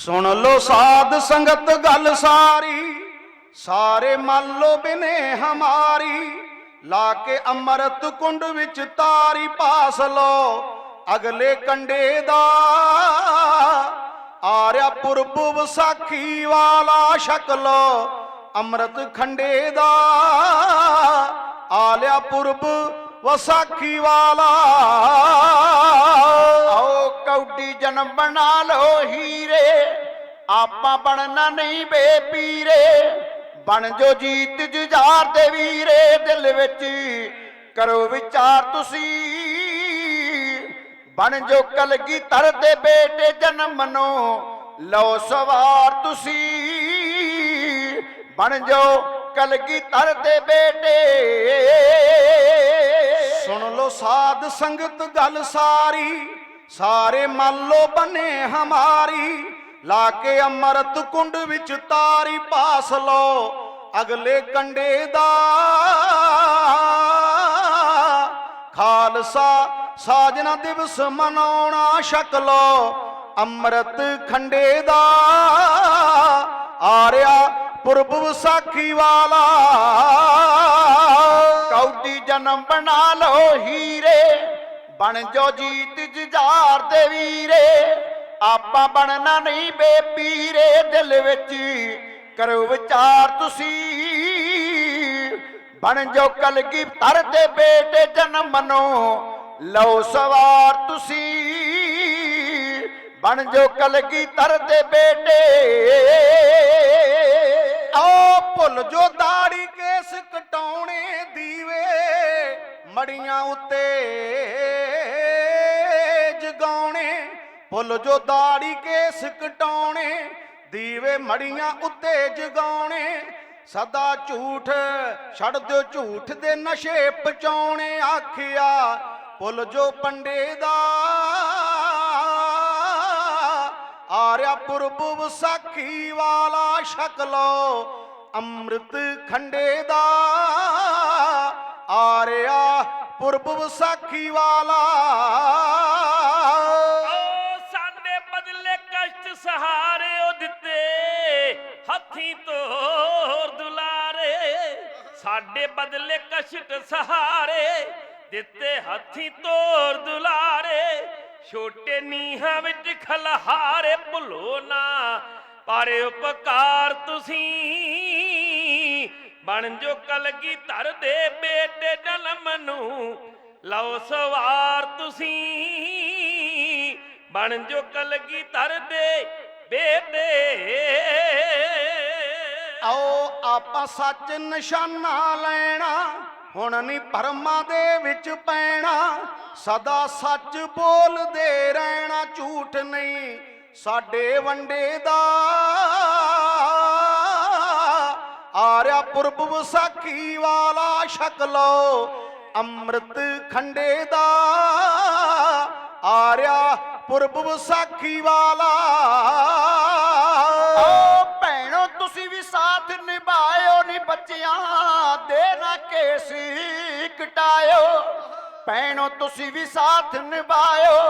ਸੁਣ ਲੋ ਸਾਧ ਸੰਗਤ ਗੱਲ ਸਾਰੀ, ਸਾਰੇ ਮੰਨ ਲੋ ਬਿਨੇ ਹਮਾਰੀ। ਲਾ ਕੇ ਅੰਮ੍ਰਿਤ ਕੁੰਡ ਵਿੱਚ ਤਾਰੀ ਪਾਸ ਲੋ, ਅਗਲੇ ਕੰਡੇ ਦਾ ਆਰਿਆ ਪੁਰਬ ਵਿਸਾਖੀ ਵਾਲਾ ਸ਼ਕਲੋ ਅੰਮ੍ਰਿਤ ਖੰਡੇ ਦਾ ਆਲਿਆ ਪੁਰਬ ਵਿਸਾਖੀ ਵਾਲਾ। ਆਓ ਕੌਡੀ ਜਨਮ ਬਣਾ ਲੋ ਹੀਰੇ। ਆਪਾਂ ਬਣਨਾ ਨਹੀਂ ਬੇ ਪੀਰੇ। ਬਣ ਜੋ ਜੀਤ ਜੁਝਾਰ ਦੇ ਵੀਰੇ, ਦਿਲ ਵਿੱਚ ਕਰੋ ਵਿਚਾਰ ਤੁਸੀਂ। ਬਣ ਜੋ ਕਲਗੀ ਤਰ ਦੇ ਬੇਟੇ ਜਨਮ ਨੂੰ ਲਓ ਸਵਾਰ ਤੁਸੀਂ। ਬਣ ਜੋ ਕਲਗੀ ਤਰ ਦੇ ਬੇਟੇ। ਸੁਣ ਲੋ ਸਾਧ ਸੰਗਤ ਗੱਲ ਸਾਰੀ, ਸਾਰੇ ਮੰਨ ਲਓ ਬਨੇ ਹਮਾਰੀ। ਲਾ ਕੇ ਅੰਮ੍ਰਿਤ ਕੁੰਡ ਵਿੱਚ ਤਾਰੀ ਪਾਸ ਲਓ, ਅਗਲੇ ਕੰਡੇ ਦਾ। ਖਾਲਸਾ, ਸਾਜਨਾ ਦਿਵਸ ਮਨਾਉਣਾ ਸ਼ਕਲੋ ਅੰਮ੍ਰਿਤ ਖੰਡੇ ਦਾ। ਆਰਿਆ ਪੁਰਬ ਵਿਸਾਖੀ ਵਾਲਾ। ਕੌਡੀ ਜਨਮ ਬਣਾ ਲੋ ਹੀਰੇ, ਬਣ ਜੋ ਜੀਤ ਜੁਝਾਰ ਦੇ ਵੀਰੇ। ਆਪਾਂ ਬਣਨਾ ਨਹੀਂ ਬੇਪੀਰੇ ਦਿਲ ਵਿੱਚ। ਕਰੋ ਵਿਚਾਰ ਤੁਸੀਂ। ਬਣ ਜੋ ਕਲਗੀ ਤਰ ਤੇ ਬੇਟੇ ਜਨਮ ਨੂੰ ਲਓ ਸਵਾਰ ਤੁਸੀਂ। ਬਣ ਜੋ ਕਲਗੀ ਤਰ ਤੇ ਬੇਟੇ। ਆਓ ਭੁੱਲ ਜੋ ਦਾੜੀ ਕੇਸ ਕਟਾਉਣੇ ਦੀਵੇ ਮੜੀਆਂ ਉੱਤੇ। ਭੁੱਲ ਜੋ ਦਾੜੀ ਕੇਸ ਕਟਾਉਣੇ ਦੀਵੇ ਮੜੀਆਂ ਉੱਤੇ ਜਗਾਉਣੇ, ਸਦਾ ਝੂਠ ਛੱਡ ਦਿਓ, ਝੂਠ ਦੇ ਨਸ਼ੇ ਪਚਾਉਣੇ ਆਖਿਆ ਭੁੱਲ ਜੋ ਪੰਡੇ ਦਾ ਆਰਿਆ ਪੁਰਬ ਵਸਾਖੀ ਵਾਲਾ ਸ਼ਕਲੋ ਅੰਮ੍ਰਿਤ ਖੰਡੇ ਦਾ ਆਰਿਆ ਪੁਰਬ ਵਸਾਖੀ ਵਾਲਾ ਸਹਾਰੇ ਉਹ ਦਿੱਤੇ, ਹੱਥੀਂ ਤੋਰ ਦੁਲਾਰੇ। ਸਾਡੇ ਬਦਲੇ ਕਸ਼ਟ ਸਹਾਰੇ, ਦਿੱਤੇ ਹੱਥੀਂ ਤੋਰ ਦੁਲਾਰੇ। ਛੋਟੇ ਨੀਹਾਂ ਵਿੱਚ ਖਲਹਾਰੇ ਭੁੱਲੋ ਨਾ, ਪਰ ਉਪਕਾਰ ਤੁਸੀਂ। ਬਣ ਜੋ ਕਲਗੀ ਧਰ ਦੇ ਬੇਟੇ ਜਨਮ ਨੂੰ, ਲਓ ਸਵਾਰ ਤੁਸੀਂ। ਬਣ ਜੋ ਕਲਗੀ ਧਰ ਦੇ ਬੇਟੇ। ਆਓ ਆਪਾਂ ਸੱਚ ਨਿਸ਼ਾਨਾ ਲੈਣਾ, ਹੁਣ ਨਹੀਂ ਭਰਮਾਂ ਦੇ ਵਿੱਚ ਪੈਣਾ। ਸਦਾ ਸੱਚ ਬੋਲਦੇ ਰਹਿਣਾ, ਝੂਠ ਨਹੀਂ ਸਾਡੇ ਵੰਡੇ ਦਾ। ਆਰਿਆ ਪੁਰਬ ਵਿਸਾਖੀ ਵਾਲਾ ਸ਼ਕਲੋ ਅੰਮ੍ਰਿਤ ਖੰਡੇ ਦਾ। ਆਰਿਆ ਪੁਰਬ ਵਿਸਾਖੀ ਵਾਲਾ। ਓ ਭੈਣੋ, ਤੁਸੀਂ ਵੀ ਸਾਥ ਨਿਭਾਇਓ ਨੀ ਬੱਚਿਆਂ ਦੇ ਨਾ ਕੇਸ ਕਟਾਇਓ ਭੈਣੋ, ਤੁਸੀਂ ਵੀ ਸਾਥ ਨਿਭਾਇਓ,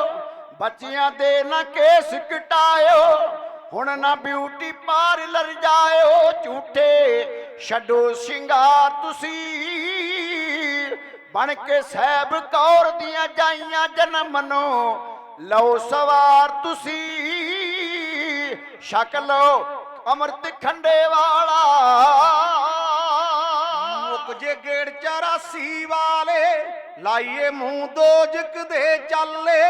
ਬੱਚਿਆਂ ਦੇ ਨਾ ਕੇਸ ਕਟਾਇਓ ਹੁਣ ਨਾ ਬਿਊਟੀ ਪਾਰਲਰ ਜਾਇਓ, ਝੂਠੇ ਛੱਡੋ ਸ਼ਿੰਗਾਰ ਤੁਸੀਂ। ਬਣ ਕੇ ਸਹਿਬ ਕੌਰ ਦੀਆਂ ਜਾਈਆਂ ਜਨਮ ਨੂੰ ਲਓ ਸਵਾਰ ਤੁਸੀਂ ਲਓ ਅਮਰਤ ਖੰਡੇ ਵਾਲਾ। ਮੁੱਕ ਜੇ ਗੇੜ 84 ਵਾਲੇ, ਲਾਈਏ ਮੂੰਹ ਦੋਜਕ ਦੇ ਚੱਲੇ।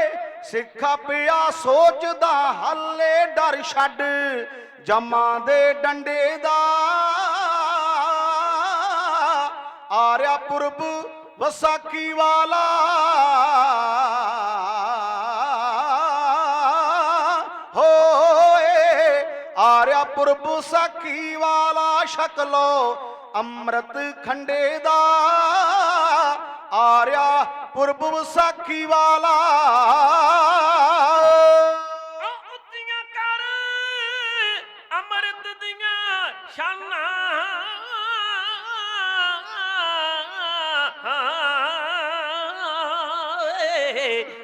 ਸਿੱਖਾ ਪਿਆ ਸੋਚਦਾ ਹੱਲੇ ਡਰ ਛੱਡ, ਜਮਾਂ ਦੇ ਡੰਡੇ ਦਾ। ਆਰਿਆ ਪੁਰਬ ਵਸਾਖੀ ਵਾਲਾ। ਪੁਰਬ ਸਾਖੀ ਵਾਲਾ ਸ਼ਕਲੋ ਅੰਮ੍ਰਿਤ ਖੰਡੇ ਦਾ ਆਰਿਆ ਪੁਰਬ ਵਿਸਾਖੀ ਵਾਲਾ। ਉੱਚੀਆਂ ਕਰ, ਅੰਮ੍ਰਿਤ ਦੀਆਂ ਸ਼ਾਨਾਂ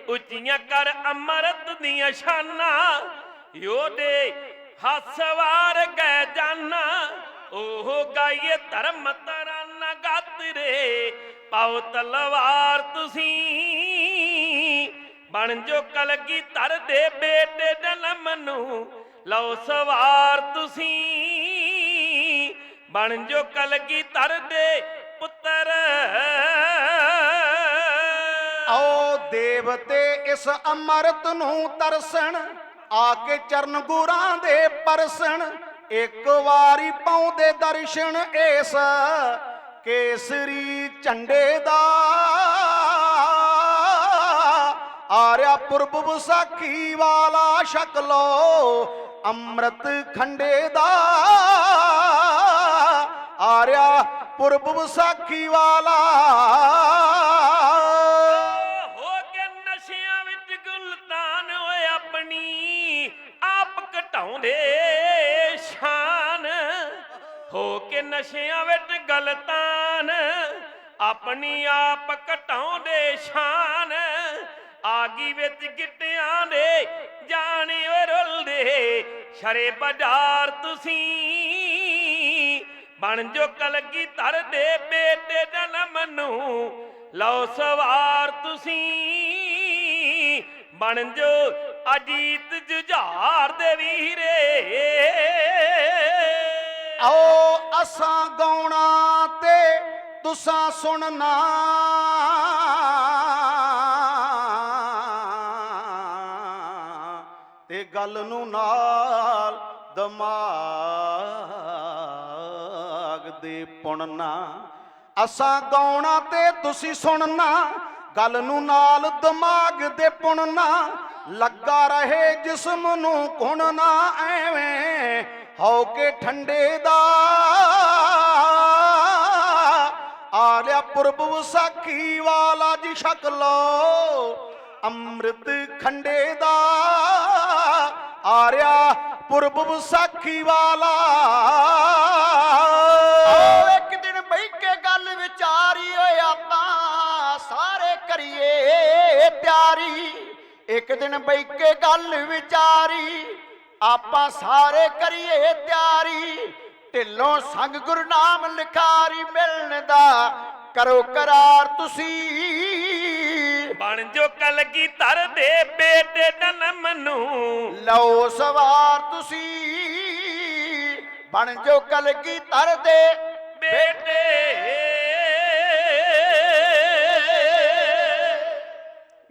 ਉੱਚੀਆਂ ਕਰ ਅੰਮ੍ਰਿਤ ਦੀਆਂ ਸ਼ਾਨਾਂ ਯੋਦੇ ਹਸਵਾਰ ਗਏ ਜਾਨਾ, ਉਹ ਗਾਈਏ ਧਰਮ ਤਰਾਨਾ ਗਾਤਰੇ, ਪਾਉ ਤਲਵਾਰ ਤੁਸੀਂ। ਬਣ ਜੋ ਕਲਗੀ ਧਰ ਦੇ ਬੇਟੇ ਜਨਮ ਨੂੰ ਲਓ ਸਵਾਰ ਤੁਸੀਂ। ਬਣ ਜੋ ਕਲਗੀ ਧਰ ਦੇ ਪੁੱਤਰ। ਆਓ ਦੇਵਤੇ ਇਸ ਅੰਮ੍ਰਿਤ ਨੂੰ ਤਰਸਣ ਆ ਕੇ ਚਰਨ ਗੁਰਾਂ ਦੇ ਪਰਸਣ, ਇੱਕ ਵਾਰੀ ਪਾਉਂਦੇ ਦਰਸ਼ਨ ਏਸ ਕੇਸਰੀ ਝੰਡੇ ਦਾ। ਆਰਿਆ ਪੁਰਬ ਵਿਸਾਖੀ ਵਾਲਾ ਸ਼ਕਲੋ ਅੰਮ੍ਰਿਤ ਖੰਡੇ ਦਾ। ਆਰਿਆ ਪੁਰਬ ਵਿਸਾਖੀ ਵਾਲਾ ਆਪਣੀ ਆਪ ਘਟਾਉਂਦੇ ਸ਼ਾਨ। ਹੋ ਕੇ ਨਸ਼ਿਆਂ ਵਿੱਚ ਗਲਤਾਨ ਆਪਣੀ ਆਪ ਘਟਾਉਂਦੇ ਸ਼ਾਨ। ਆਗੀ ਵਿੱਚ ਗਿੱਟਿਆਂ ਦੇ ਜਾਣੇ ਓਏ ਰੁਲਦੇ। ਸ਼ਰੇ ਬਾਜ਼ਾਰ ਤੁਸੀਂ ਬਣ ਜੋ ਕਲਗੀ ਧਰ ਦੇ ਬੇਟੇ ਜਨਮ ਨੂੰ। ਲਓ ਸਵਾਰ ਤੁਸੀਂ ਬਣ ਜੋ ਅਜੀਤ ਜੁਝਾਰ ਦੇ ਵੀਰੇ। ਆਓ ਅਸਾਂ ਗਾਉਣਾ ਤੇ ਤੁਸਾਂ ਸੁਣਨਾ। ਤੇ ਗੱਲ ਨੂੰ ਨਾਲ ਦਿਮਾਗ ਦੇ ਪੁਣਨਾ। ਅਸਾਂ ਗਾਉਣਾ ਤੇ ਤੁਸੀਂ ਸੁਣਨਾ। ਗੱਲ ਨੂੰ ਨਾਲ ਦਿਮਾਗ ਦੇ ਪੁਣਨਾ। ਲੱਗਾ ਰਹੇ ਜਿਸਮ ਨੂੰ ਕੁਣ ਨਾ ਐਵੇਂ ਹੋ ਕੇ ਠੰਡੇ ਦਾ। ਆ ਲਿਆ ਪੁਰਬ ਵਿਸਾਖੀ ਵਾਲਾ ਜੀ ਸ਼ਕਲੋ ਅੰਮ੍ਰਿਤ ਖੰਡੇ ਦਾ। ਆ ਰਿਹਾ ਪੁਰਬ ਵਿਸਾਖੀ ਵਾਲਾ। ਇੱਕ ਦਿਨ ਬਹਿ ਕੇ ਗੱਲ ਵਿਚਾਰੀ ਓਏ ਆਪਾਂ, ਸਾਰੇ ਕਰੀਏ ਤਿਆਰੀ ਇੱਕ ਦਿਨ ਬਹਿ ਕੇ ਗੱਲ ਵਿਚਾਰੀ ਆਪਾਂ ਸਾਰੇ ਕਰੀਏ ਤਿਆਰੀ। ਢਿੱਲੋਂ ਸੰਗ ਗੁਰਨਾਮ ਲਿਖਾਰੀ ਮਿਲਣ ਦਾ ਕਰੋ ਕਰਾਰ ਤੁਸੀਂ। ਬਣ ਜੋ ਕਲਗੀ ਧਰ ਦੇ ਬੇਟੇ ਜਨਮ ਨੂੰ। ਲਓ ਸਵਾਰ ਤੁਸੀਂ। ਬਣ ਜੋ ਕਲਗੀ ਧਰ ਦੇ ਬੇਟੇ